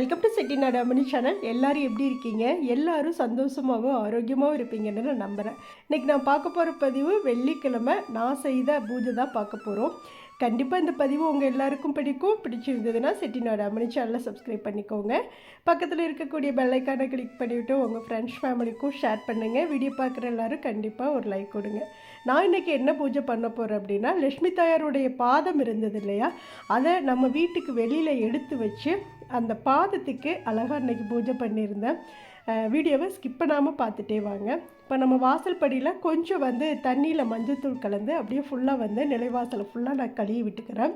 Welcome to Chettinad Ammani channel எல்லோரும் எப்படி இருக்கீங்க? எல்லாரும் சந்தோஷமாகவும் ஆரோக்கியமாகவும் இருப்பீங்கன்னு நான் நம்புகிறேன் இன்றைக்கி நான் பார்க்க போகிற பதிவு வெள்ளிக்கிழமை. நான் செய்த பூஜை தான் பார்க்க போகிறோம் கண்டிப்பாக இந்த பதிவு உங்கள் எல்லாருக்கும் பிடிக்கும். பிடிச்சிருந்ததுன்னா செட்டிநாடு அம்மனி சேனலை சப்ஸ்கிரைப் பண்ணிக்கோங்க. பக்கத்தில் இருக்கக்கூடிய பெல்லைக்கானை கிளிக் பண்ணிவிட்டு உங்கள் ஃப்ரெண்ட்ஸ் ஃபேமிலிக்கும் ஷேர் பண்ணுங்கள் வீடியோ பார்க்குற எல்லாரும் கண்டிப்பாக ஒரு லைக் கொடுங்க. நான் இன்றைக்கி என்ன பூஜை பண்ண போகிறேன் அப்படின்னா லக்ஷ்மி தாயாருடைய பாதம் இருந்தது இல்லையா? அதை நம்ம வீட்டுக்கு வெளியில் எடுத்து வச்சு அந்த பாதத்துக்கு அழகாக அன்றைக்கி பூஜை பண்ணியிருந்தேன். வீடியோவை ஸ்கிப் பண்ணாமல் பார்த்துட்டே வாங்க. இப்போ நம்ம வாசல் படியில் கொஞ்சம் வந்து தண்ணியில் மஞ்சள்தூள் கலந்து அப்படியே ஃபுல்லாக வந்து நிலைவாசலை ஃபுல்லாக நான் கழுவி விட்டுக்கிறேன்.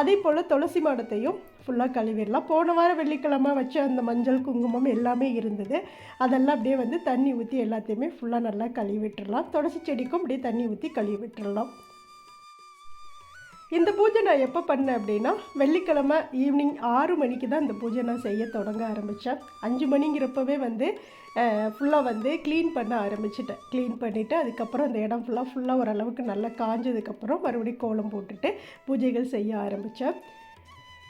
அதே போல் துளசி மாடத்தையும் ஃபுல்லாக கழுவிடலாம். போன வாரம் வெள்ளிக்கிழமை வச்ச அந்த மஞ்சள் குங்குமம் எல்லாமே இருந்தது. அதெல்லாம் அப்படியே வந்து தண்ணி ஊற்றி எல்லாத்தையுமே ஃபுல்லாக நல்லா கழுவி விட்டுடலாம் துளசி செடிக்கும் அப்படியே தண்ணி ஊற்றி கழுவி விட்டுடலாம் இந்த பூஜை நான் எப்போ பண்ணேன் அப்படின்னா வெள்ளிக்கிழமை ஈவினிங் ஆறு மணிக்கு தான் இந்த பூஜை நான் செய்ய தொடங்க ஆரம்பித்தேன் அஞ்சு மணிங்கிறப்பவே வந்து ஃபுல்லாக வந்து க்ளீன் பண்ண ஆரம்பிச்சிட்டேன். க்ளீன் பண்ணிவிட்டு அதுக்கப்புறம் அந்த இடம் ஃபுல்லாக ஃபுல்லாக ஓரளவுக்கு நல்லா காஞ்சதுக்கப்புறம் மறுபடியும் கோலம் போட்டுட்டு பூஜைகள் செய்ய ஆரம்பித்தேன்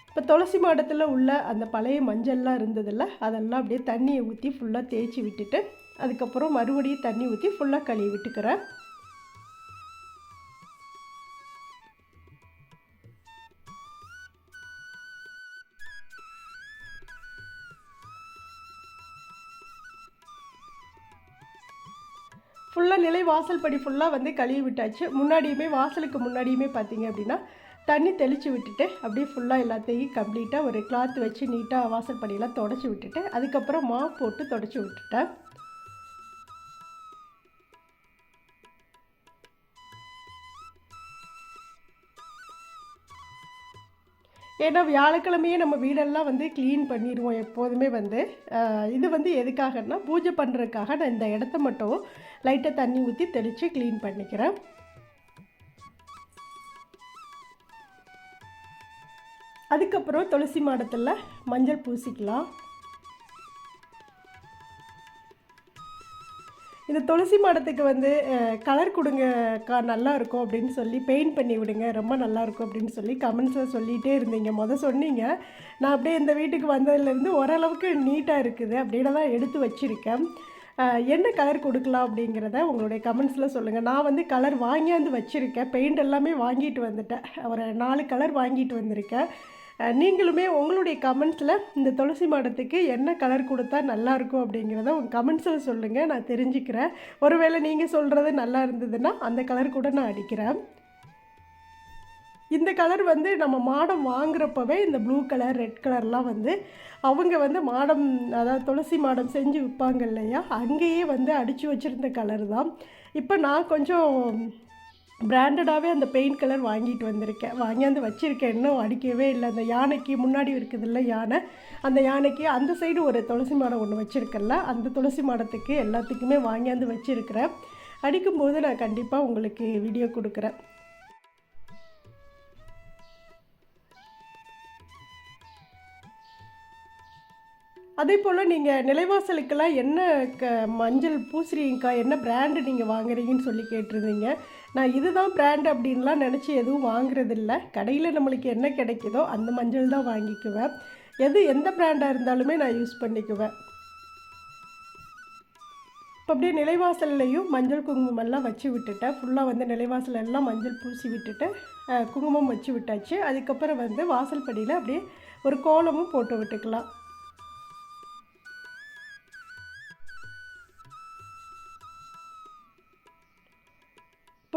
இப்போ துளசி மாடத்தில் உள்ள அந்த பழைய மஞ்சள்லாம் இருந்ததில்ல அதெல்லாம் அப்படியே தண்ணியை ஊற்றி ஃபுல்லாக தேய்ச்சி விட்டுட்டு அதுக்கப்புறம் மறுபடியும் தண்ணி ஊற்றி ஃபுல்லாக கழுவி விட்டுக்கிறேன். ஃபுல்லாக நிலை வாசல் படி ஃபுல்லாக வந்து கழுவி விட்டாச்சு. முன்னாடியுமே வாசலுக்கு முன்னாடியுமே பார்த்தீங்க அப்படின்னா தண்ணி தெளித்து விட்டுட்டு அப்படியே ஃபுல்லாக எல்லாத்தையும் கம்ப்ளீட்டாக ஒரு கிளாத் வச்சு நீட்டாக வாசல் படியெல்லாம் தொடச்சி விட்டுட்டு அதுக்கப்புறம் மாவு போட்டு தொடச்சி விட்டுட்டேன். ஏன்னா வியாழக்கிழமையே நம்ம வீடெல்லாம் வந்து க்ளீன் பண்ணிடுவோம் எப்போதுமே வந்து. இது வந்து எதுக்காகன்னா பூஜை பண்ணுறதுக்காக நான் இந்த இடத்த மட்டும் லைட்டாக தண்ணி ஊற்றி தெளித்து க்ளீன் பண்ணிக்கிறேன். அதுக்கப்புறம் துளசி மாடத்தில் மஞ்சள் பூசிக்கலாம். இந்த துளசி மாடத்துக்கு வந்து கலர் கொடுங்க கா நல்லா இருக்கும் அப்படின்னு சொல்லி பெயிண்ட் பண்ணி விடுங்க ரொம்ப நல்லா இருக்கும் அப்படின்னு சொல்லி கமெண்ட்ஸில் சொல்லிகிட்டே இருந்தீங்க. மொதல் சொன்னீங்க. நான் அப்படியே இந்த வீட்டுக்கு வந்ததுலேருந்து ஓரளவுக்கு நீட்டாக இருக்குது. அப்படின்னு தான் எடுத்து வச்சுருக்கேன். என்ன கலர் கொடுக்கலாம் அப்படிங்கிறத உங்களுடைய கமெண்ட்ஸில் சொல்லுங்கள் நான் வந்து கலர் வாங்கியாந்து வச்சுருக்கேன். பெயிண்ட் எல்லாமே வாங்கிட்டு வந்துட்டேன். ஒரு நாலு கலர் வாங்கிட்டு வந்திருக்கேன். நீங்களுமே உங்களுடைய கமெண்ட்ஸில் இந்த துளசி மாடத்துக்கு என்ன கலர் கொடுத்தா நல்லாயிருக்கும் அப்படிங்கிறத உங்கள் கமெண்ட்ஸில் சொல்லுங்கள் நான் தெரிஞ்சுக்கிறேன். ஒருவேளை நீங்கள் சொல்கிறது நல்லா இருந்ததுன்னா அந்த கலர் கூட நான் அடிக்கிறேன். இந்த கலர் வந்து நம்ம மாடம் வாங்குறப்பவே இந்த ப்ளூ கலர் ரெட் கலர்லாம் வந்து அவங்க வந்து மாடம் அதாவது துளசி மாடம் செஞ்சு விற்பாங்க இல்லையா? அங்கேயே வந்து அடித்து வச்சுருந்த கலர் தான். இப்போ நான் கொஞ்சம் பிராண்டடாகவே அந்த பெயிண்ட் கலர் வாங்கிட்டு வந்திருக்கேன். வாங்கியாந்து வச்சுருக்கேன். இன்னும் அடிக்கவே இல்லை. அந்த யானைக்கு முன்னாடி இருக்குதுல்ல யானை. அந்த யானைக்கு அந்த சைடு ஒரு துளசி மாடம் ஒன்று வச்சுருக்கல அந்த துளசி மாடத்துக்கு எல்லாத்துக்குமே வாங்கியாந்து வச்சுருக்கிறேன். அடிக்கும்போது நான் கண்டிப்பாக உங்களுக்கு வீடியோ கொடுக்குறேன். அதே போல் நீங்கள் நிலைவாசலுக்கெல்லாம் என்ன க மஞ்சள் பூசுறீங்கக்கா என்ன பிராண்டு நீங்கள் வாங்குறீங்கன்னு சொல்லி கேட்டிருந்தீங்க. நான் இதுதான் பிராண்ட் அப்படின்லாம் நினச்சி எதுவும் வாங்குறதில்ல. கடையில் நம்மளுக்கு என்ன கிடைக்குதோ அந்த மஞ்சள் தான் வாங்கிக்குவேன். எது எந்த பிராண்டாக இருந்தாலுமே நான் யூஸ் பண்ணிக்குவேன். இப்போ அப்படியே நிலைவாசல்லையும் மஞ்சள் குங்குமம்லாம் வச்சு விட்டுட்டேன். ஃபுல்லாக வந்து நிலைவாசல் எல்லாம் மஞ்சள் பூசி விட்டுட்டு குங்குமம் வச்சு விட்டாச்சு. அதுக்கப்புறம் வந்து வாசல் படியில் அப்படியே ஒரு கோலமும் போட்டு விட்டுக்கலாம்.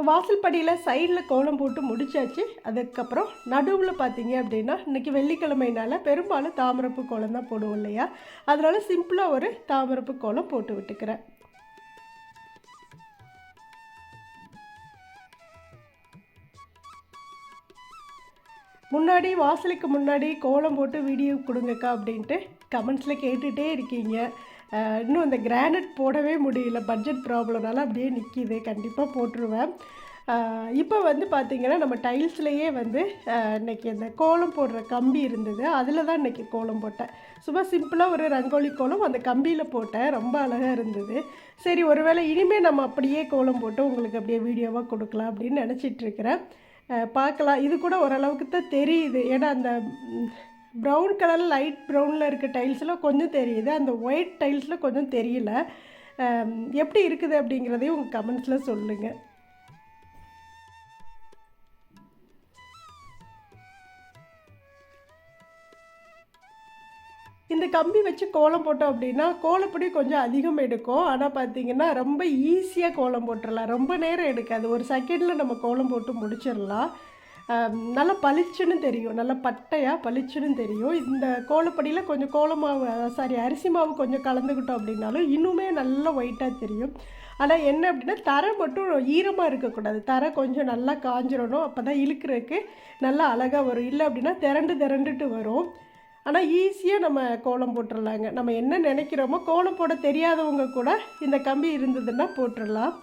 வாசல்படியில் சைடில் கோலம் போட்டு முடிச்சாச்சு. அதுக்கப்புறம் நடுவில் பார்த்தீங்க அப்படின்னா இன்றைக்கி வெள்ளிக்கிழமைனால பெரும்பாலும் தாமரப்பு கோலம் தான் போடுவோம் இல்லையா? அதனால் சிம்பிளாக ஒரு தாமரப்பு கோலம் போட்டு விட்டுக்கிறேன். முன்னாடி வாசலுக்கு முன்னாடி கோலம் போட்டு வீடியோ கொடுங்கக்கா அப்படின்ட்டு கமெண்ட்ஸில் கேட்டுகிட்டே இருக்கீங்க. இன்னும் அந்த கிரானைட் போடவே முடியல. பட்ஜெட் ப்ராப்ளம்னால அப்படியே நிற்கிது கண்டிப்பாக போட்டுருவேன். இப்போ வந்து பார்த்திங்கன்னா நம்ம டைல்ஸ்லேயே வந்து இன்றைக்கி இன்னைக்கு அந்த கோலம் போடுற கம்பி இருந்தது. அதில் தான் இன்னைக்கு கோலம் போட்டேன். சும்மா சிம்பிளாக ஒரு ரங்கோலி கோலம் அந்த கம்பியில் போட்டேன். ரொம்ப அழகாக இருந்தது. சரி ஒருவேளை இனிமேல் நம்ம அப்படியே கோலம் போட்டு உங்களுக்கு அப்படியே வீடியோவாக கொடுக்கலாம் அப்படின்னு நினச்சிட்ருக்கிறேன் பார்க்கலாம். இது கூட ஓரளவுக்கு தான் தெரியுது. ஏன்னா அந்த ப்ரௌன் கலர் லைட் ப்ரௌனில் இருக்க டைல்ஸ்லாம் கொஞ்சம் தெரியுது. அந்த ஒயிட் டைல்ஸில் கொஞ்சம் தெரியல. எப்படி இருக்குது அப்படிங்கிறதையும் உங்கள் கமெண்ட்ஸில் சொல்லுங்கள் இந்த கம்பி வச்சு கோலம் போட்டோம் அப்படின்னா கோலப்பொடி கொஞ்சம் அதிகம் எடுக்கும். ஆனால் பார்த்தீங்கன்னா ரொம்ப ஈஸியாக கோலம் போட்டுடலாம் ரொம்ப நேரம் எடுக்காது. ஒரு செகண்டில் நம்ம கோலம் போட்டு முடிச்சிடலாம். நல்லா பளிச்சுன்னு தெரியும். நல்லா பட்டையாக பளிச்சுன்னு தெரியும். இந்த கோலப்படியில் கொஞ்சம் கோலமாவு சாரி அரிசி மாவு கொஞ்சம் கலந்துக்கிட்டோம் அப்படின்னாலும் இன்னுமே நல்லா ஒயிட்டாக தெரியும். ஆனால் என்ன அப்படின்னா தரை மட்டும் ஈரமாக இருக்கக்கூடாது. தரை கொஞ்சம் நல்லா காஞ்சிடணும் அப்போ தான் இழுக்கிறதுக்கு நல்லா அழகாக வரும். இல்லை அப்படின்னா திரண்டு திரண்டுட்டு வரும். ஆனால் ஈஸியாக நம்ம கோலம் போட்டுடலாங்க நம்ம என்ன நினைக்கிறோமோ கோலம் போட தெரியாதவங்க கூட இந்த கம்பி இருந்ததுன்னா போட்டுடலாம்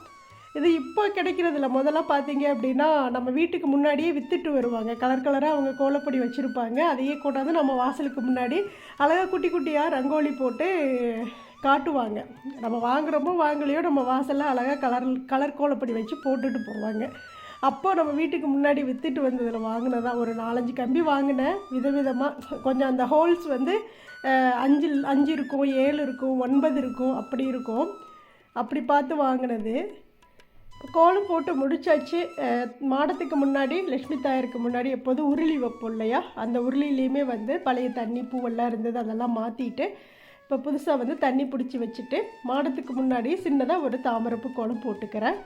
இது இப்போ கிடைக்கிறதில்ல முதல்ல பார்த்தீங்க அப்படின்னா நம்ம வீட்டுக்கு முன்னாடியே வித்துட்டு வருவாங்க. கலர் கலராக அவங்க கோலப்பொடி வச்சுருப்பாங்க. அதையே கொண்டாந்து நம்ம வாசலுக்கு முன்னாடி அழகாக குட்டி குட்டியாக ரங்கோலி போட்டு காட்டுவாங்க. நம்ம வாங்குகிறோமோ வாங்கலையோ நம்ம வாசலில் அழகாக கலர் கலர் கோலப்பொடி வச்சு போட்டுட்டு போவாங்க. அப்போ நம்ம வீட்டுக்கு முன்னாடி வித்துட்டு வந்ததில் வாங்கினதான் ஒரு நாலஞ்சு கம்பி வாங்கினேன் விதவிதமாக கொஞ்சம் அந்த ஹோல்ஸ் வந்து அஞ்சு அஞ்சு இருக்கும் ஏழு இருக்கும் ஒன்பது இருக்கும் அப்படி இருக்கும். அப்படி பார்த்து வாங்கினது. கோலம் போட்டு முடிச்சாச்சு. மாடத்துக்கு முன்னாடி லக்ஷ்மி தாயருக்கு முன்னாடி எப்போதும் உருளி வைப்போம் இல்லையா? அந்த உருளிலையுமே வந்து பழைய தண்ணி பூவெல்லாம் இருந்தது அதெல்லாம் மாற்றிட்டு இப்போ புதுசாக வந்து தண்ணி பிடிச்சி வச்சுட்டு மாடத்துக்கு முன்னாடி சின்னதாக ஒரு தாமரப்பு கோலம் போட்டுக்கிறேன்.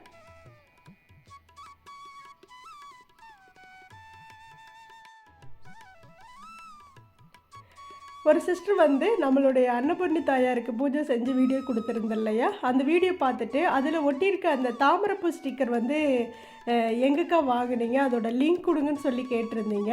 ஒரு சிஸ்டர் வந்து நம்மளுடைய அன்னபூர்ணி தாயாருக்கு பூஜை செஞ்சு வீடியோ கொடுத்துருந்தேன் இல்லையா? அந்த வீடியோ பார்த்துட்டு அதில் ஒட்டியிருக்க அந்த தாமரப்பூ ஸ்டிக்கர் வந்து எங்கக்கா வாங்குனீங்க? அதோட லிங்க் கொடுங்கன்னு சொல்லி கேட்டிருந்தீங்க.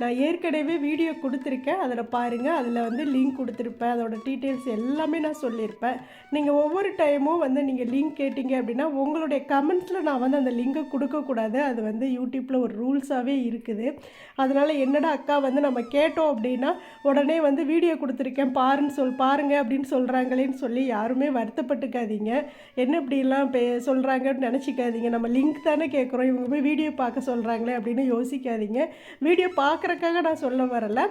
நான் ஏற்கனவே வீடியோ கொடுத்துருக்கேன். அதில் பாருங்கள் அதில் வந்து லிங்க் கொடுத்துருப்பேன். அதோட டீட்டெயில்ஸ் எல்லாமே நான் சொல்லியிருப்பேன். நீங்கள் ஒவ்வொரு டைமும் வந்து நீங்கள் லிங்க் கேட்டிங்க அப்படின்னா உங்களுடைய கமெண்ட்ஸில் நான் வந்து அந்த லிங்கை கொடுக்கக்கூடாது அது வந்து யூடியூப்பில் ஒரு ரூல்ஸாகவே இருக்குது. அதனால் என்னடா அக்கா வந்து நம்ம கேட்டோம் அப்படின்னா உடனே வந்து வீடியோ கொடுத்துருக்கேன் பாருன்னு சொல் பாருங்க அப்படின்னு சொல்கிறாங்களேன்னு சொல்லி யாருமே வருத்தப்பட்டுக்காதீங்க. என்ன இப்படிலாம் பே சொல்கிறாங்கன்னு நினச்சிக்காதீங்க. நம்ம லிங்க் தானே கேட்குறோம் இவங்க போய் வீடியோ பார்க்க சொல்கிறாங்களே அப்படின்னு யோசிக்காதீங்க. வீடியோ பார்க்குறக்காக நான் சொல்ல வரலை.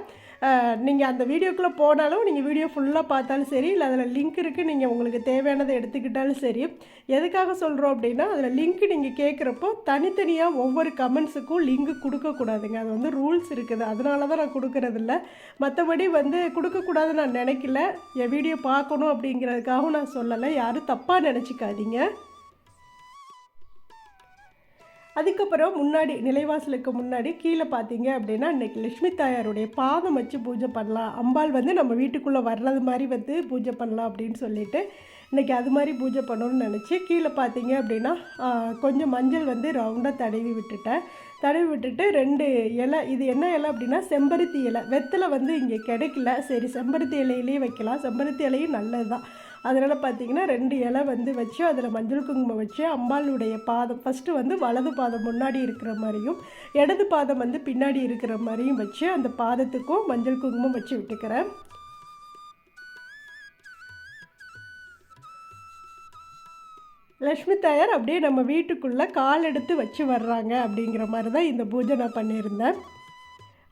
நீங்கள் அந்த வீடியோக்குள்ளே போனாலும் நீங்கள் வீடியோ ஃபுல்லாக பார்த்தாலும் சரி இல்லை அதில் லிங்க் இருக்குது நீங்கள் உங்களுக்கு தேவையானதை எடுத்துக்கிட்டாலும் சரி எதுக்காக சொல்கிறோம் அப்படின்னா அதில் லிங்க் நீங்கள் கேட்குறப்போ தனித்தனியாக ஒவ்வொரு கமெண்ட்ஸுக்கும் லிங்க் கொடுக்கக்கூடாதுங்க அது வந்து ரூல்ஸ் இருக்குது. அதனால தான் நான் கொடுக்குறதில்ல மற்றபடி வந்து கொடுக்கக்கூடாதுன்னு நான் நினைக்கல. என் வீடியோ பார்க்கணும் அப்படிங்கிறதுக்காகவும் நான் சொல்லலை. யாரும் தப்பாக நினச்சிக்காதீங்க. அதுக்கப்புறம் முன்னாடி நிலைவாசலுக்கு முன்னாடி கீழே பார்த்தீங்க அப்படின்னா இன்னைக்கு லட்சுமி தாயாருடைய பாதம் வச்சு பூஜை பண்ணலாம். அம்பாள் வந்து நம்ம வீட்டுக்குள்ளே வர்றது மாதிரி வந்து பூஜை பண்ணலாம் அப்படின்னு சொல்லிட்டு இன்னைக்கு அது மாதிரி பூஜை பண்ணணும்னு நினச்சி கீழே பார்த்தீங்க அப்படின்னா கொஞ்சம் மஞ்சள் வந்து ரவுண்டாக தடவி விட்டுட்டேன். தடவி விட்டுட்டு ரெண்டு இலை இது என்ன இலை அப்படின்னா செம்பருத்தி இலை. வெத்தலை வந்து இங்கே கிடைக்கல. சரி செம்பருத்தி இலையிலேயே வைக்கலாம். செம்பருத்தி இலையும் நல்லது தான் அதனால் பார்த்தீங்கன்னா ரெண்டு இலை வந்து வச்சு அதில் மஞ்சள் குங்குமம் வச்சு அம்பாளுடைய பாதம் ஃபஸ்ட்டு வந்து வலது பாதம் முன்னாடி இருக்கிற மாதிரியும் இடது பாதம் வந்து பின்னாடி இருக்கிற மாதிரியும் வச்சு அந்த பாதத்துக்கும் மஞ்சள் குங்குமம் வச்சு விட்டுக்கிறேன். லக்ஷ்மி தாயார் அப்படியே நம்ம வீட்டுக்குள்ளே கால் எடுத்து வச்சு வர்றாங்க அப்படிங்கிற மாதிரி தான் இந்த பூஜை நான் பண்ணியிருந்தேன்.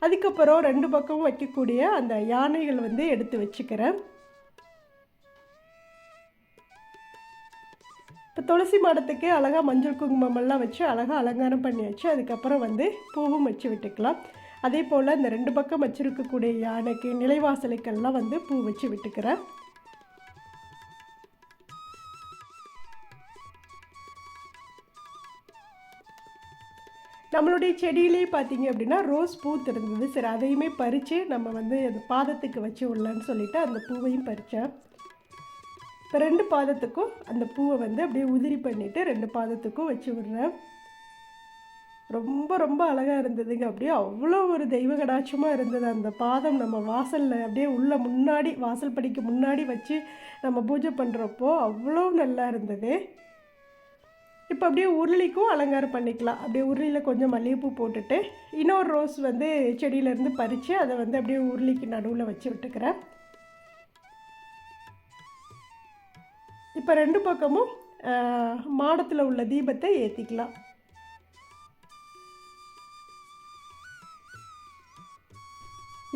அதுக்கப்புறம் ரெண்டு பக்கமும் வைக்கக்கூடிய அந்த யானைகள் வந்து எடுத்து வச்சுக்கிறேன். இப்போ துளசி மாடத்துக்கு அழகாக மஞ்சள் குங்குமமெல்லாம் வச்சு அழகாக அலங்காரம் பண்ணி வச்சு அதுக்கப்புறம் வந்து பூவும் வச்சு விட்டுக்கலாம். அதே போல் இந்த ரெண்டு பக்கம் வச்சுருக்கக்கூடிய யானைக்கு நிலைவாசலுக்கெல்லாம் வந்து பூ வச்சு விட்டுக்கிறேன். நம்மளுடைய செடியிலே பார்த்தீங்க அப்படின்னா ரோஸ் பூ திறந்தது சரி அதையுமே பறித்து நம்ம வந்து அந்த பாதத்துக்கு வச்சு விடலான்னு சொல்லிட்டு அந்த பூவையும் பறித்தேன் இப்போ ரெண்டு பாதத்துக்கும் அந்த பூவை வந்து அப்படியே உதிரி பண்ணிவிட்டு ரெண்டு பாதத்துக்கும் வச்சு விடுறேன். ரொம்ப ரொம்ப அழகாக இருந்ததுங்க. அப்படியே அவ்வளோ ஒரு தெய்வ கடாட்சமாக இருந்தது. அந்த பாதம் நம்ம வாசலில் அப்படியே உள்ள முன்னாடி வாசல் படிக்கு முன்னாடி வச்சு நம்ம பூஜை பண்ணுறப்போ அவ்வளோ நல்லா இருந்தது. இப்போ அப்படியே உருளிக்கும் அலங்காரம் பண்ணிக்கலாம். அப்படியே உருளியில் கொஞ்சம் மல்லிகைப்பூ போட்டுட்டு இன்னொரு ரோஸ் வந்து செடியிலேருந்து பறித்து அதை வந்து அப்படியே உருளிக்கு நடுவில் வச்சு விட்டுக்கிறேன். இப்போ ரெண்டு பக்கமும் மாடத்தில் உள்ள தீபத்தை ஏற்றிக்கலாம்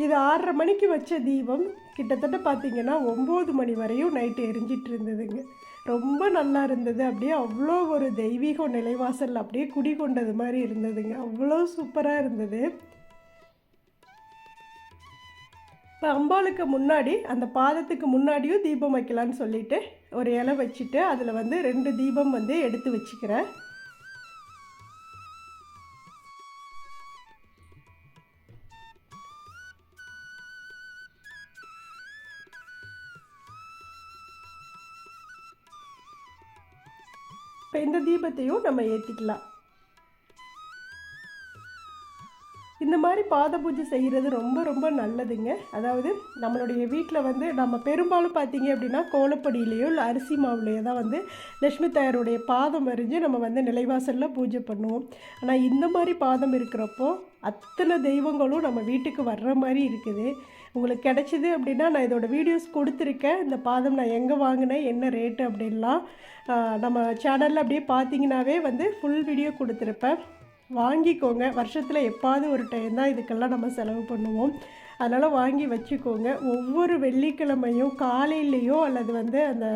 இது ஆறரை மணிக்கு வச்ச தீபம். கிட்டத்தட்ட பார்த்தீங்கன்னா ஒம்பது மணி வரையும் நைட்டு எரிஞ்சிட்டு இருந்ததுங்க. ரொம்ப நல்லா இருந்தது. அப்படியே அவ்வளோ ஒரு தெய்வீகம் நிலைவாசல் அப்படியே குடி கொண்டது மாதிரி இருந்ததுங்க. அவ்வளோ சூப்பராக இருந்தது. இப்போ அம்பாளுக்கு முன்னாடி அந்த பாதத்துக்கு முன்னாடியும் தீபம் வைக்கலான்னு சொல்லிட்டு ஒரு இலை வச்சுட்டு அதில் வந்து ரெண்டு தீபம் வந்து எடுத்து வச்சுக்கிறேன். இப்போ இந்த தீபத்தையும் நம்ம ஏற்றிக்கலாம் இந்த மாதிரி பாத பூஜை செய்கிறது ரொம்ப ரொம்ப நல்லதுங்க. அதாவது நம்மளுடைய வீட்டில் வந்து நம்ம பெரும்பாலும் பார்த்தீங்க அப்படின்னா கோலப்படியிலையோ இல்லை அரிசி மாவுலையோ தான் வந்து லக்ஷ்மி தாயாருடைய பாதம் வரைஞ்சு நம்ம வந்து நிலைவாசலில் பூஜை பண்ணுவோம். ஆனால் இந்த மாதிரி பாதம் இருக்கிறப்போ அத்தனை தெய்வங்களும் நம்ம வீட்டுக்கு வர்ற மாதிரி இருக்குது. உங்களுக்கு கிடைச்சிது அப்படின்னா நான் இதோட வீடியோஸ் கொடுத்துருக்கேன். இந்த பாதம் நான் எங்கே வாங்கினேன் என்ன ரேட்டு அப்படின்லாம் நம்ம சேனலில் அப்படியே பார்த்தீங்கன்னாவே வந்து ஃபுல் வீடியோ கொடுத்துருப்பேன். வாங்கிக்கோங்க. வருஷத்தில் எப்பாவது ஒரு டைம் தான் இதுக்கெல்லாம் நம்ம செலவு பண்ணுவோம். அதனால் வாங்கி வச்சுக்கோங்க. ஒவ்வொரு வெள்ளிக்கிழமையும் காலையிலேயோ அல்லது வந்து அந்த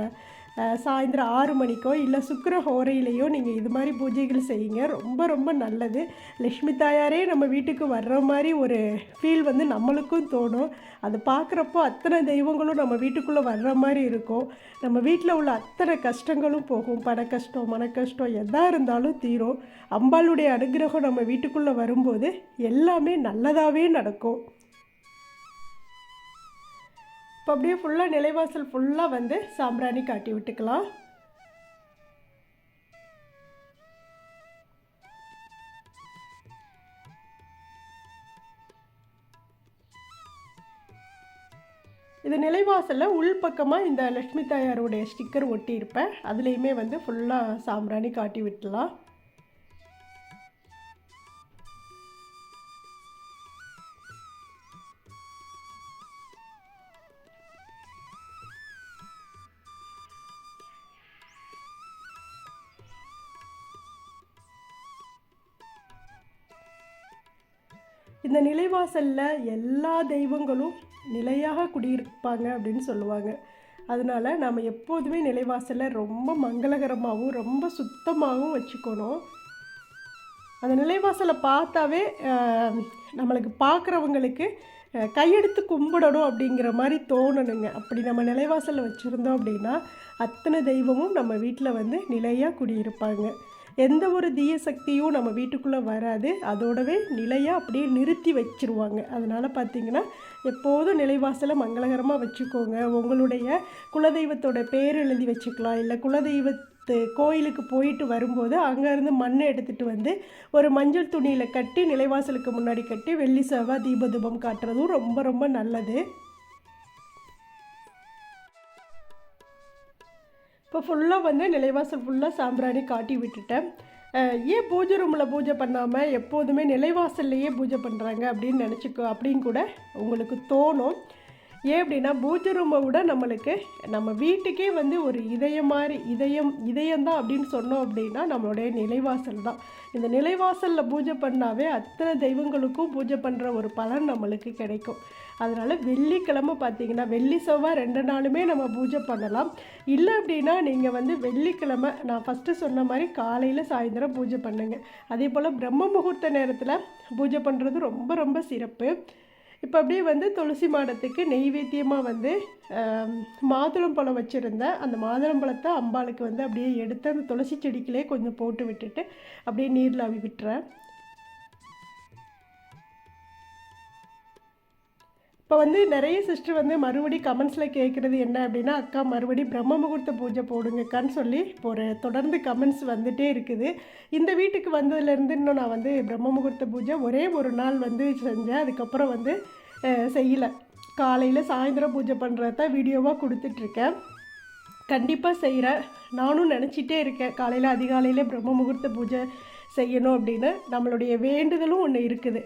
சாயந்தரம் ஆறு மணிக்கோ இல்லை சுக்கிர ஹோரையிலையோ நீங்கள் இது மாதிரி பூஜைகள் செய்யுங்க. ரொம்ப ரொம்ப நல்லது. லக்ஷ்மி தாயாரே நம்ம வீட்டுக்கு வர்ற மாதிரி ஒரு ஃபீல் வந்து நம்மளுக்கும் தோணும். அது பார்க்குறப்போ அத்தனை தெய்வங்களும் நம்ம வீட்டுக்குள்ளே வர்ற மாதிரி இருக்கும். நம்ம வீட்டில் உள்ள அத்தனை கஷ்டங்களும் போகும். பண கஷ்டம் மன கஷ்டம் இருந்தாலும் தீரும். அம்பாளுடைய அனுகிரகம் நம்ம வீட்டுக்குள்ளே வரும்போது எல்லாமே நல்லதாகவே நடக்கும். இப்போ அப்படியே ஃபுல்லாக நிலைவாசல் ஃபுல்லாக வந்து சாம்பிராணி காட்டி விட்டுக்கலாம். இது நிலைவாசலில் உள்பக்கமாக இந்த லக்ஷ்மி தாயாருடைய ஸ்டிக்கர் ஒட்டியிருப்பேன். அதுலேயுமே வந்து ஃபுல்லாக சாம்பிராணி காட்டி விட்டுலாம். இந்த நிலைவாசலில் எல்லா தெய்வங்களும் நிலையாக குடியிருப்பாங்க அப்படின்னு சொல்லுவாங்க. அதனால நம்ம எப்போதுமே நிலைவாசலில் ரொம்ப மங்களகரமாகவும் ரொம்ப சுத்தமாகவும் வச்சுக்கணும். அந்த நிலைவாசலை பார்த்தாவே நம்மளுக்கு பார்க்குறவங்களுக்கு கையெடுத்து கும்பிடணும் அப்படிங்கிற மாதிரி தோணணுங்க. அப்படி நம்ம நிலைவாசலில் வச்சுருந்தோம் அப்படின்னா அத்தனை தெய்வமும் நம்ம வீட்டில் வந்து நிலையாக குடியிருப்பாங்க. எந்த ஒரு தீய சக்தியும் நம்ம வீட்டுக்குள்ளே வராது. அதோடவே நிலையாக அப்படியே நிறுத்தி வச்சிருவாங்க. அதனால் பார்த்தீங்கன்னா எப்போதும் நிலைவாசலை மங்களகரமாக வச்சுக்கோங்க. உங்களுடைய குலதெய்வத்தோட பேர் எழுதி வச்சுக்கலாம். இல்லை குலதெய்வத்து கோயிலுக்கு போயிட்டு வரும்போது அங்கேருந்து மண்ணை எடுத்துகிட்டு வந்து ஒரு மஞ்சள் துணியில் கட்டி நிலைவாசலுக்கு முன்னாடி கட்டி வெள்ளி செவ்வாய் தீபதூபம் காட்டுறதும் ரொம்ப ரொம்ப நல்லது. இப்போ ஃபுல்லாக வந்து நிலைவாசல் ஃபுல்லாக சாம்பிராணி காட்டி விட்டுட்டேன். ஏன் பூஜை ரூமில் பூஜை பண்ணாமல் எப்போதுமே நிலைவாசல்லையே பூஜை பண்ணுறாங்க அப்படின்னு நினச்சிக்கோ அப்படின்னு கூட உங்களுக்கு தோணும். ஏன் அப்படின்னா பூஜை ரூமை விட நம்மளுக்கு நம்ம வீட்டுக்கே வந்து ஒரு இதயம் மாதிரி இதயம் இதயம்தான் அப்படின்னு சொன்னோம் அப்படின்னா நம்மளுடைய நிலைவாசல் தான். இந்த நிலைவாசலில் பூஜை பண்ணாவே அத்தனை தெய்வங்களுக்கும் பூஜை பண்ணுற ஒரு பலன் நம்மளுக்கு கிடைக்கும். அதனால் வெள்ளிக்கிழமை பார்த்தீங்கன்னா வெள்ளி செவ்வாய் ரெண்டு நாளுமே நம்ம பூஜை பண்ணலாம். இல்லை அப்படின்னா நீங்கள் வந்து வெள்ளிக்கிழமை நான் ஃபஸ்ட்டு சொன்ன மாதிரி காலையில் சாயந்தரம் பூஜை பண்ணுங்க. அதே போல் பிரம்ம முகூர்த்த நேரத்தில் பூஜை பண்ணுறது ரொம்ப ரொம்ப சிறப்பு. இப்போ அப்படியே வந்து துளசி மாடத்துக்கு நெய்வேத்தியமாக வந்து மாதுளம் மாதுளம்பழம் வச்சுருந்தேன் அந்த மாதுளம்பழத்தை அம்பாளுக்கு வந்து அப்படியே எடுத்து அந்த துளசி செடிக்கிலே கொஞ்சம் போட்டு விட்டுட்டு அப்படியே நீரில் அவி விட்டுறேன் இப்போ வந்து நிறைய சிஸ்டர் வந்து மறுபடி கமெண்ட்ஸில் கேட்குறது என்ன அப்படின்னா அக்கா மறுபடி பிரம்ம முகூர்த்த பூஜை போடுங்கக்கான்னு சொல்லி இப்போ ஒரு தொடர்ந்து கமெண்ட்ஸ் வந்துகிட்டே இருக்குது. இந்த வீட்டுக்கு வந்ததுலேருந்து இன்னும் நான் வந்து பிரம்ம முகூர்த்த பூஜை ஒரே ஒரு நாள் வந்து செஞ்சேன். அதுக்கப்புறம் வந்து செய்யலை. காலையில் சாயந்தரம் பூஜை பண்ணுறத வீடியோவாக கொடுத்துட்ருக்கேன். கண்டிப்பாக செய்கிறேன் நானும் நினச்சிட்டே இருக்கேன். காலையில் அதிகாலையில் பிரம்ம முகூர்த்த பூஜை செய்யணும் அப்படின்னு. நம்மளுடைய வேண்டுதலும் ஒன்று இருக்குது.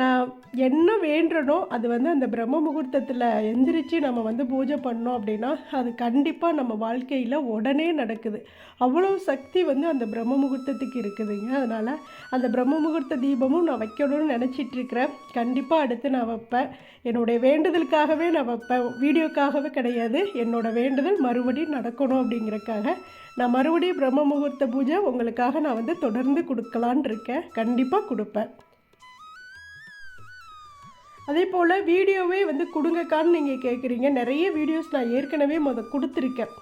நான் என்ன வேண்டுறனோ அது வந்து அந்த பிரம்ம முகூர்த்தத்தில் எந்திரிச்சு நம்ம வந்து பூஜை பண்ணோம் அப்படின்னா அது கண்டிப்பாக நம்ம வாழ்க்கையில் உடனே நடக்குது. அவ்வளோ சக்தி வந்து அந்த பிரம்ம முகூர்த்தத்துக்கு இருக்குதுங்க. அதனால் அந்த பிரம்ம முகூர்த்த தீபமும் நான் வைக்கணும்னு நினச்சிட்ருக்கிறேன். கண்டிப்பாக அடுத்து நான் வைப்பேன். என்னுடைய வேண்டுதலுக்காகவே நான் வைப்பேன். வீடியோக்காகவே கிடையாது. என்னோட வேண்டுதல் மறுபடியும் நடக்கணும் அப்படிங்கிறக்காக நான் மறுபடியும் பிரம்ம முகூர்த்த பூஜை உங்களுக்காக நான் வந்து தொடர்ந்து கொடுக்கலான் இருக்கேன் கண்டிப்பாக கொடுப்பேன். அதே போல் வீடியோவே வந்து கொடுங்கக்கான்னு நீங்கள் கேட்குறீங்க நிறைய வீடியோஸ் நான் ஏற்கனவே முத கொடுத்துருக்கேன்.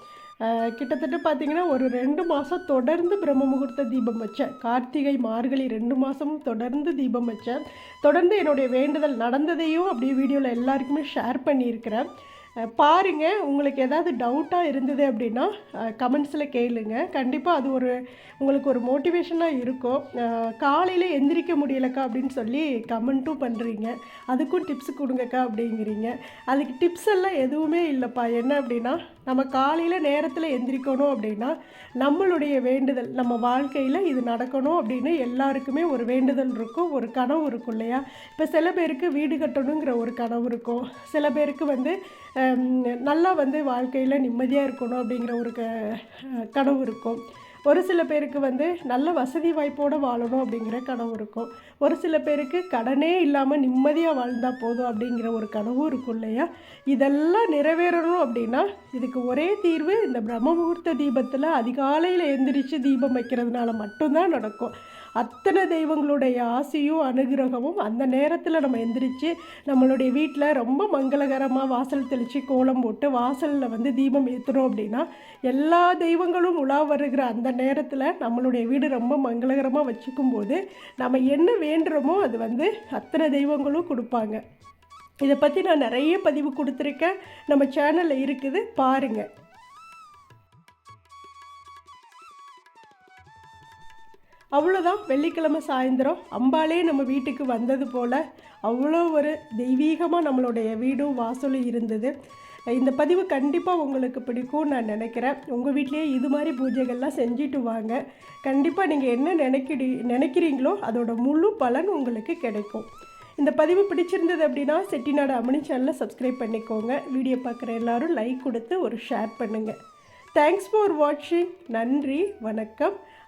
கிட்டத்தட்ட பார்த்தீங்கன்னா ஒரு ரெண்டு மாதம் தொடர்ந்து பிரம்ம முகூர்த்த தீபம் வச்சேன். கார்த்திகை மார்கழி ரெண்டு மாதமும் தொடர்ந்து தீபம் வச்சேன். தொடர்ந்து என்னுடைய வேண்டுதல் நடந்ததையும் அப்படியே வீடியோவில் எல்லாருக்குமே ஷேர் பண்ணியிருக்கிறேன். பாருங்கள் உங்களுக்கு ஏதாவது டவுட்டாக இருந்தது அப்படின்னா கமெண்ட்ஸில் கேளுங்க. கண்டிப்பாக அது ஒரு உங்களுக்கு ஒரு மோட்டிவேஷனாக இருக்கும். காலையில் எந்திரிக்க முடியலக்கா அப்படின்னு சொல்லி கமெண்ட்டும் பண்ணுறீங்க அதுக்கும் டிப்ஸ் கொடுங்கக்கா அப்படிங்கிறீங்க. அதுக்கு டிப்ஸ் எல்லாம் எதுவுமே இல்லைப்பா. என்ன அப்படின்னா நம்ம காலையில் நேரத்தில் எந்திரிக்கணும் அப்படின்னா நம்மளுடைய வேண்டுதல் நம்ம வாழ்க்கையில் இது நடக்கணும் அப்படின்னு எல்லாருக்குமே ஒரு வேண்டுதல் இருக்கும் ஒரு கனவு இருக்கும் இல்லையா? இப்போ சில பேருக்கு வீடு கட்டணுங்கிற ஒரு கனவு இருக்கும். சில பேருக்கு வந்து நல்லா வந்து வாழ்க்கையில் நிம்மதியாக இருக்கணும் அப்படிங்கிற ஒரு க கனவு இருக்கும். ஒரு சில பேருக்கு வந்து நல்ல வசதி வாய்ப்போடு வாழணும் அப்படிங்கிற கனவு இருக்கும். ஒரு சில பேருக்கு கடனே இல்லாமல் நிம்மதியாக வாழ்ந்தால் போதும் அப்படிங்கிற ஒரு கனவும் இருக்கும் இல்லையா? இதெல்லாம் நிறைவேறணும் அப்படின்னா இதுக்கு ஒரே தீர்வு இந்த பிரம்ம முகூர்த்த தீபத்தில் அதிகாலையில் எந்திரிச்சு தீபம் வைக்கிறதுனால மட்டும்தான் நடக்கும். அத்தனை தெய்வங்களுடைய ஆசையும் அனுகிரகமும் அந்த நேரத்தில் நம்ம எந்திரிச்சு நம்மளுடைய வீட்டில் ரொம்ப மங்களகரமாக வாசல் தெளித்து கோலம் போட்டு வாசலில் வந்து தீபம் ஏற்றுறோம் அப்படின்னா எல்லா தெய்வங்களும் உலா வருகிற அந்த நேரத்தில் நம்மளுடைய வீடு ரொம்ப மங்களகரமாக வச்சுக்கும் போது நம்ம என்ன வேண்டுறோமோ அது வந்து அத்தனை தெய்வங்களும் கொடுப்பாங்க. இதை பற்றி நான் நிறைய பதிவு கொடுத்துருக்கேன். நம்ம சேனலில் இருக்குது. பாருங்கள் அவ்வளோதான் வெள்ளிக்கிழமை சாயந்தரம் அம்பாலே நம்ம வீட்டுக்கு வந்தது போல் அவ்வளோ ஒரு தெய்வீகமாக நம்மளுடைய வீடும் வாசலும் இருந்தது. இந்த பதிவு கண்டிப்பாக உங்களுக்கு பிடிக்கும் நான் நினைக்கிறேன். உங்கள் வீட்லேயே இது மாதிரி பூஜைகள்லாம் செஞ்சுட்டு வாங்க. கண்டிப்பாக நீங்கள் என்ன நினைக்கிறீ நினைக்கிறீங்களோ அதோட முழு பலன் உங்களுக்கு கிடைக்கும். இந்த பதிவு பிடிச்சிருந்தது அப்படின்னா செட்டிநாடு அம்மணி சேனலை சப்ஸ்கிரைப் பண்ணிக்கோங்க. வீடியோ பார்க்குற எல்லாரும் லைக் கொடுத்து ஒரு ஷேர் பண்ணுங்கள் தேங்க்ஸ் ஃபார் வாட்சிங் நன்றி வணக்கம்.